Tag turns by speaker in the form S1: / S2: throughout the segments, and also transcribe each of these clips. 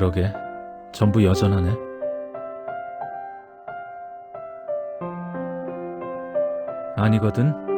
S1: 그러게. 전부 여전하네. 아니거든.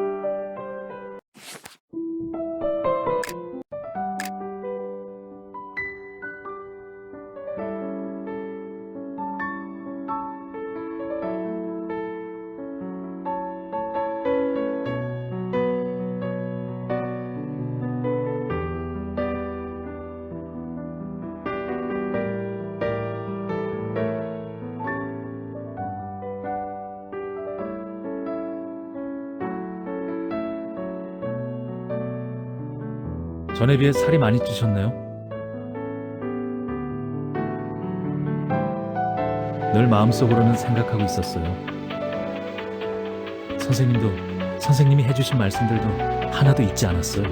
S1: 전에 비해 살이 많이 찌셨네요. 늘 마음속으로는 생각하고 있었어요. 선생님도, 선생님이 해주신 말씀들도 하나도 잊지 않았어요.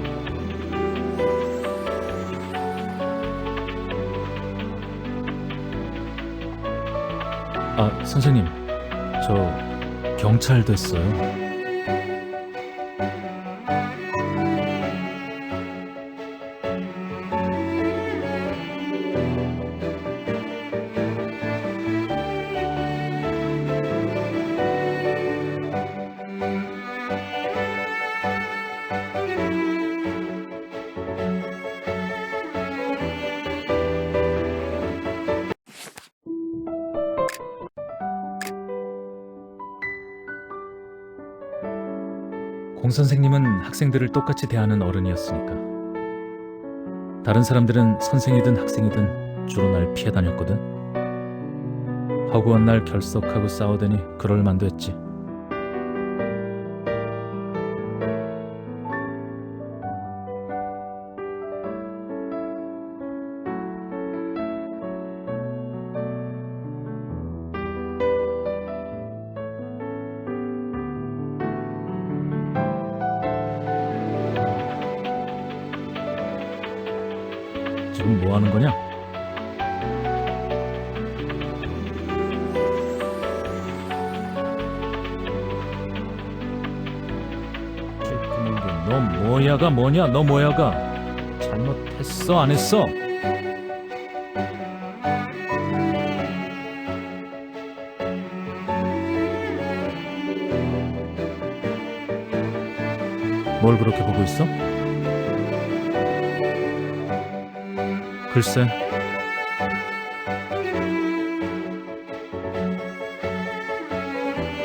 S1: 아, 선생님, 저 경찰 됐어요. 공 선생님은 학생들을 똑같이 대하는 어른이었으니까. 다른 사람들은 선생이든 학생이든 주로 날 피해 다녔거든. 허구한 날 결석하고 싸우더니 그럴 만도 했지. 지금 뭐 하는 거냐? 너 뭐야가 뭐냐? 너 뭐야가? 잘못했어 안 했어? 뭘 그렇게 보고 있어? 글쎄.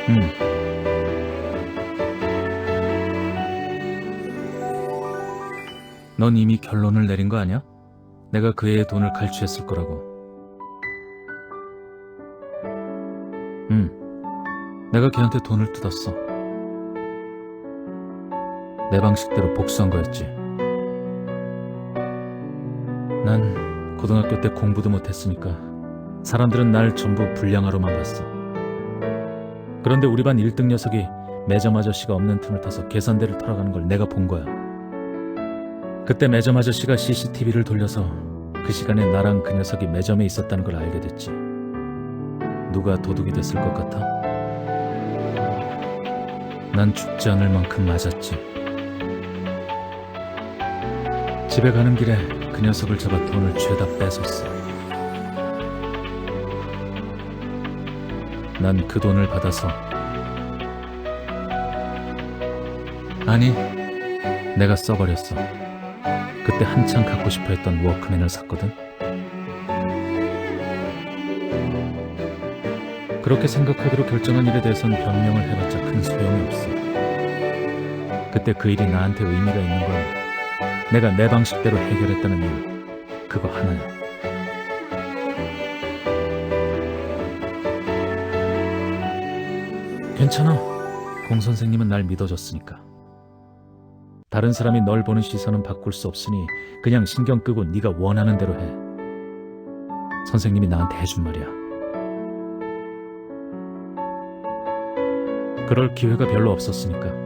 S1: 음. 넌 이미 결론을 내린 거 아니야? 내가 그 애의 돈을 갈취했을 거라고. 음. 내가 걔한테 돈을 뜯었어. 내 방식대로 복수한 거였지. 난 고등학교 때 공부도 못했으니까 사람들은 날 전부 불량아로만 봤어. 그런데 우리 반 1등 녀석이 매점 아저씨가 없는 틈을 타서 계산대를 털어가는 걸 내가 본 거야. 그때 매점 아저씨가 CCTV를 돌려서 그 시간에 나랑 그 녀석이 매점에 있었다는 걸 알게 됐지. 누가 도둑이 됐을 것 같아? 난 죽지 않을 만큼 맞았지. 집에 가는 길에 그 녀석을 잡아 돈을 죄다 뺏었어. 난 그 돈을 받아서 아니 내가 써버렸어. 그때 한창 갖고 싶어 했던 워크맨을 샀거든. 그렇게 생각하기로 결정한 일에 대해선 변명을 해봤자 큰 소용이 없어. 그때 그 일이 나한테 의미가 있는 건 내가 내 방식대로 해결했다는 일, 그거 하나야. 괜찮아. 공 선생님은 날 믿어줬으니까. 다른 사람이 널 보는 시선은 바꿀 수 없으니 그냥 신경 끄고 네가 원하는 대로 해. 선생님이 나한테 해준 말이야. 그럴 기회가 별로 없었으니까.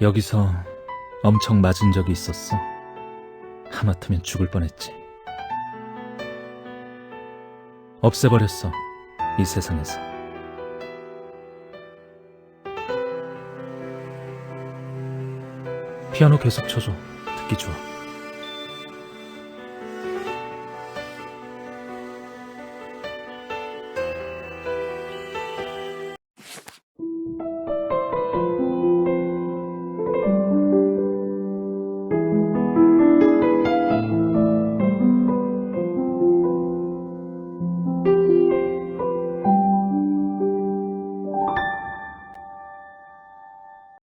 S1: 여기서 엄청 맞은 적이 있었어. 하마터면 죽을 뻔했지. 없애버렸어. 이 세상에서. 피아노 계속 쳐줘. 듣기 좋아.